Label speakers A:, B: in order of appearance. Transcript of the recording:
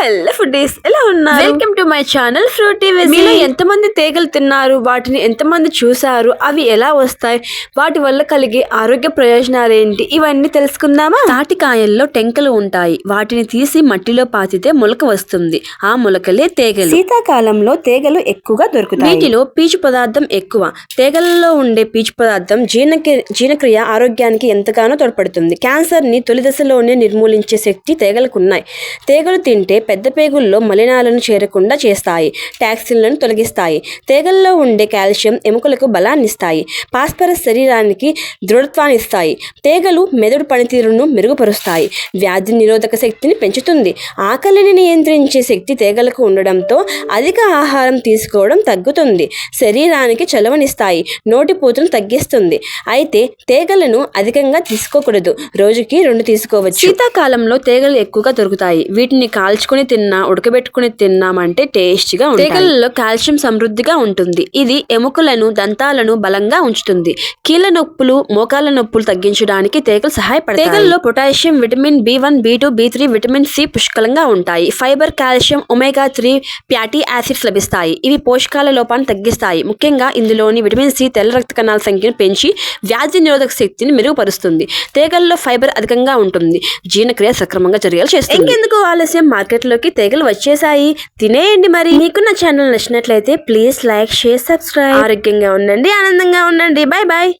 A: Hello foodies ఎలా ఉన్నారు? Welcome to my channel Fruity మీలో ఎంతమంది తేగలు తిన్నారు? వాటిని ఎంతమంది చూసారు అవి ఎలా వస్తాయి? వాటి వల్ల కలిగే ఆరోగ్య ప్రయోజనాలు ఏంటి? ఇవన్నీ తెలుసుకుందామా? తాటికాయల్లో టెంకలు ఉంటాయి. వాటిని తీసి మట్టిలో పాతితే మొలక వస్తుంది. ఆ మొలకలే తేగలు. శీతాకాలంలో తేగలు ఎక్కువగా దొరుకుతాయి. వీటిలో పీచు పదార్థం ఎక్కువ. తేగలలో ఉండే పీచు పదార్థం జీర్ణక్రియ జీర్ణక్రియ ఆరోగ్యానికి ఎంతగానో తోడ్పడుతుంది. క్యాన్సర్ని తొలి దశలోనే నిర్మూలించే శక్తి తేగలకు ఉన్నాయి తేగలు తింటే పెద్ద పేగుల్లో మలినాలను చేరకుండా చేస్తాయి టాక్సిన్లను తొలగిస్తాయి తేగల్లో ఉండే కాల్షియం ఎముకలకు బలాన్ని ఇస్తాయి పాస్పరస్ శరీరానికి దృఢత్వాన్ని ఇస్తాయి తేగలు మెదడు పనితీరును మెరుగుపరుస్తాయి వ్యాధి నిరోధక శక్తిని పెంచుతుంది. ఆకలిని నియంత్రించే శక్తి తేగలకు ఉండడంతో అధిక ఆహారం తీసుకోవడం తగ్గుతుంది శరీరానికి చలవనిస్తాయి నోటిపూతను తగ్గిస్తుంది. అయితే తేగలను అధికంగా తీసుకోకూడదు రోజుకి రెండు తీసుకోవచ్చు. శీతాకాలంలో తేగలు ఎక్కువగా దొరుకుతాయి వీటిని కాల్చుకుని తిన్నా ఉడకబెట్టుకుని తిన్నామంటే టేస్టీగా తేగలలో కాల్షియం సమృద్ధిగా ఉంటుంది. ఇది ఎముకలను దంతాలను బలంగా ఉంచుతుంది. కీళ్ళ నొప్పులు మోకాళ్ళ నొప్పులు తగ్గించడానికి తేగలు సహాయపడతాయి. తేగల్లో potassium vitamin B one B two B three vitamin C పుష్కలంగా ఉంటాయి. Fibre calcium omega three fatty acids లభిస్తాయి. ఇవి పోషకాల లోపాన్ని తగ్గిస్తాయి. ముఖ్యంగా ఇందులోని విటమిన్ సి తెల్ల రక్త కణాల సంఖ్యను పెంచి వ్యాధి నిరోధక శక్తిని మెరుగుపరుస్తుంది. తేగల్లో ఫైబర్ అధికంగా ఉంటుంది. జీర్ణక్రియ సక్రమంగా జరిగేలా చేస్తుంది. ఇంకెందుకు ఆలస్యం? మార్కెట్ లోకి తెగలు వచ్చేసాయి తినేయండి మరి. మీకు నా ఛానల్ నచ్చినట్లయితే ప్లీజ్ లైక్ షేర్ సబ్స్క్రైబ్. ఆరోగ్యంగా ఉండండి ఆనందంగా ఉండండి. Bye bye